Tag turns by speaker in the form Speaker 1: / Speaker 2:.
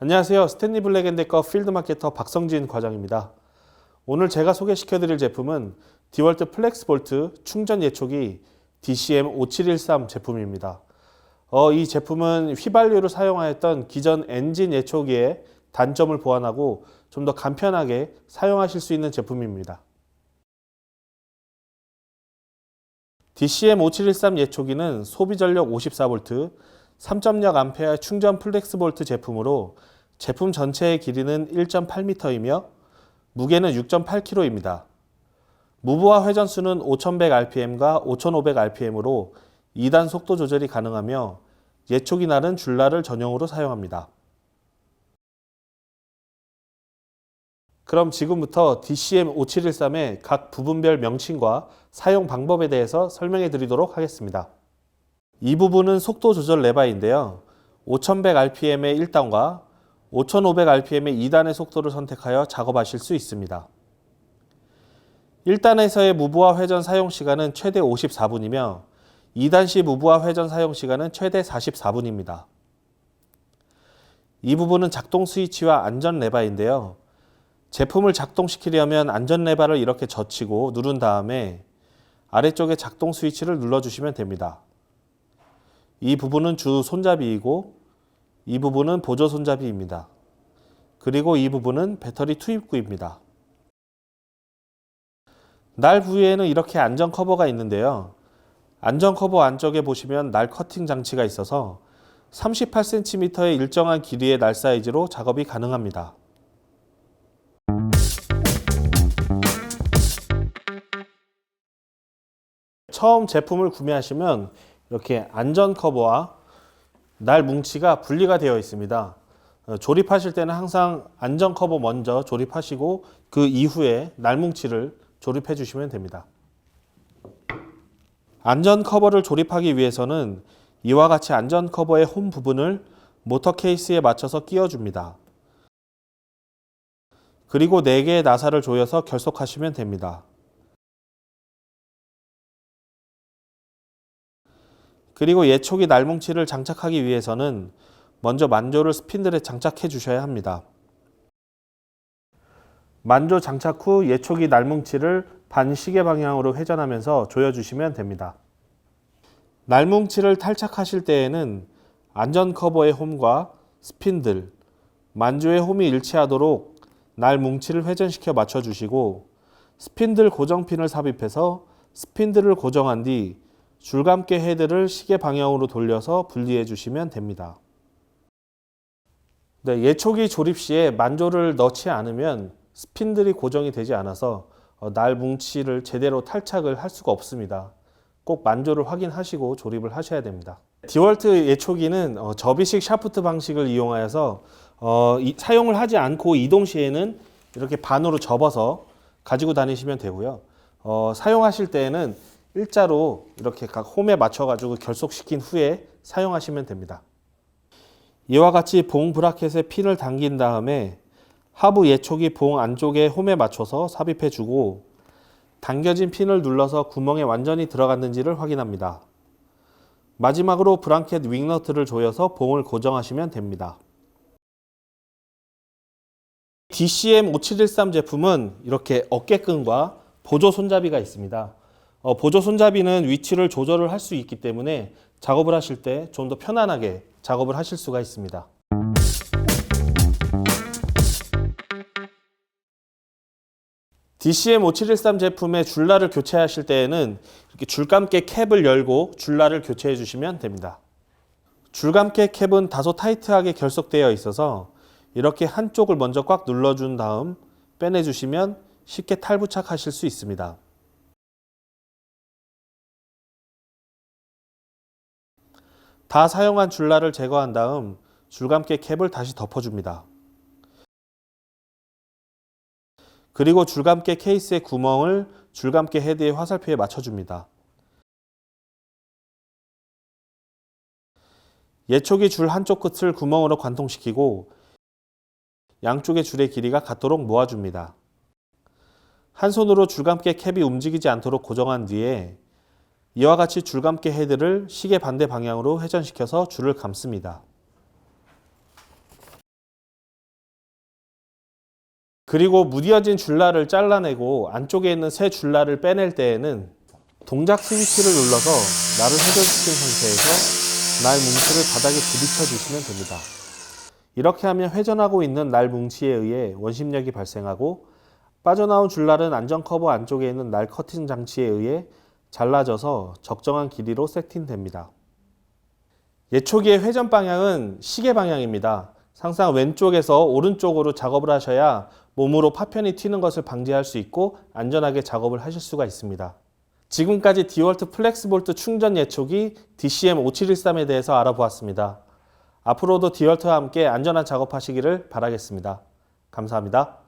Speaker 1: 안녕하세요. 스탠리 블랙앤데커 필드마케터 박성진 과장입니다. 오늘 제가 소개시켜드릴 제품은 디월트 플렉스 볼트 충전 예초기 DCM5713 제품입니다. 어, 이 제품은 휘발유를 사용하였던 기존 엔진 예초기의 단점을 보완하고 좀 더 간편하게 사용하실 수 있는 제품입니다. DCM5713 예초기는 소비 전력 54V, 3.0 암페어 충전 플렉스 볼트 제품으로 제품 전체의 길이는 1.8m이며 무게는 6.8kg입니다. 무브와 회전수는 5100rpm과 5500rpm으로 2단 속도 조절이 가능하며 예초기 날은 줄날을 전용으로 사용합니다. 그럼 지금부터 DCM5713의 각 부분별 명칭과 사용 방법에 대해서 설명해 드리도록 하겠습니다. 이 부분은 속도 조절 레바인데요. 5100rpm의 1단과 5500rpm의 2단의 속도를 선택하여 작업하실 수 있습니다. 1단에서의 무브와 회전 사용 시간은 최대 54분이며 2단 시 무브와 회전 사용 시간은 최대 44분입니다. 이 부분은 작동 스위치와 안전 레바인데요. 제품을 작동시키려면 안전 레바를 이렇게 젖히고 누른 다음에 아래쪽에 작동 스위치를 눌러주시면 됩니다. 이 부분은 주 손잡이이고 이 부분은 보조 손잡이입니다. 그리고 이 부분은 배터리 투입구입니다. 날 부위에는 이렇게 안전 커버가 있는데요. 안전 커버 안쪽에 보시면 날 커팅 장치가 있어서 38cm의 일정한 길이의 날 사이즈로 작업이 가능합니다. 처음 제품을 구매하시면 이렇게 안전 커버와 날 뭉치가 분리가 되어 있습니다. 어, 조립하실 때는 항상 안전 커버 먼저 조립하시고 그 이후에 날 뭉치를 조립해 주시면 됩니다. 안전 커버를 조립하기 위해서는 이와 같이 안전 커버의 홈 부분을 모터 케이스에 맞춰서 끼워 줍니다. 그리고 4개의 나사를 조여서 결속하시면 됩니다. 그리고 예초기 날뭉치를 장착하기 위해서는 먼저 만조를 스핀들에 장착해 주셔야 합니다. 만조 장착 후 예초기 날뭉치를 반시계 방향으로 회전하면서 조여주시면 됩니다. 날뭉치를 탈착하실 때에는 안전 커버의 홈과 스핀들, 만조의 홈이 일치하도록 날뭉치를 회전시켜 맞춰주시고 스핀들 고정핀을 삽입해서 스핀들을 고정한 뒤 줄감개 헤드를 시계 방향으로 돌려서 분리해 주시면 됩니다. 네, 예초기 조립 시에 만조를 넣지 않으면 스핀들이 고정이 되지 않아서 어, 날 뭉치를 제대로 탈착을 할 수가 없습니다. 꼭 만조를 확인하시고 조립을 하셔야 됩니다. 디월트 예초기는 어, 접이식 샤프트 방식을 이용하여서 어, 이, 사용을 하지 않고 이동 시에는 이렇게 반으로 접어서 가지고 다니시면 되고요. 어, 사용하실 때에는 일자로 이렇게 각 홈에 맞춰가지고 결속시킨 후에 사용하시면 됩니다. 이와 같이 봉 브라켓에 핀을 당긴 다음에 하부 예초기 봉 안쪽에 홈에 맞춰서 삽입해 주고 당겨진 핀을 눌러서 구멍에 완전히 들어갔는지를 확인합니다. 마지막으로 브랑켓 윙너트를 조여서 봉을 고정하시면 됩니다. DCM5713 제품은 이렇게 어깨끈과 보조 손잡이가 있습니다. 어, 보조 손잡이는 위치를 조절을 할 수 있기 때문에 작업을 하실 때 좀 더 편안하게 작업을 하실 수가 있습니다. DCM5713 제품의 줄날을 교체하실 때에는 이렇게 줄감개 캡을 열고 줄날을 교체해 주시면 됩니다. 줄감개 캡은 다소 타이트하게 결속되어 있어서 이렇게 한쪽을 먼저 꽉 눌러준 다음 빼내주시면 쉽게 탈부착하실 수 있습니다. 다 사용한 줄날을 제거한 다음 줄감개 캡을 다시 덮어줍니다. 그리고 줄감개 케이스의 구멍을 줄감개 헤드의 화살표에 맞춰줍니다. 예초기 줄 한쪽 끝을 구멍으로 관통시키고 양쪽의 줄의 길이가 같도록 모아줍니다. 한 손으로 줄감개 캡이 움직이지 않도록 고정한 뒤에 이와 같이 줄감개 헤드를 시계 반대 방향으로 회전시켜서 줄을 감습니다. 그리고 무뎌진 줄날을 잘라내고 안쪽에 있는 새 줄날을 빼낼 때에는 동작 스위치를 눌러서 날을 회전시킨 상태에서 날 뭉치를 바닥에 부딪혀 주시면 됩니다. 이렇게 하면 회전하고 있는 날 뭉치에 의해 원심력이 발생하고 빠져나온 줄날은 안전 커버 안쪽에 있는 날 커팅 장치에 의해 잘라져서 적정한 길이로 세팅됩니다. 예초기의 회전 방향은 시계 방향입니다. 항상 왼쪽에서 오른쪽으로 작업을 하셔야 몸으로 파편이 튀는 것을 방지할 수 있고 안전하게 작업을 하실 수가 있습니다. 지금까지 디월트 플렉스볼트 충전 예초기 DCM5713에 대해서 알아보았습니다. 앞으로도 디월트와 함께 안전한 작업하시기를 바라겠습니다. 감사합니다.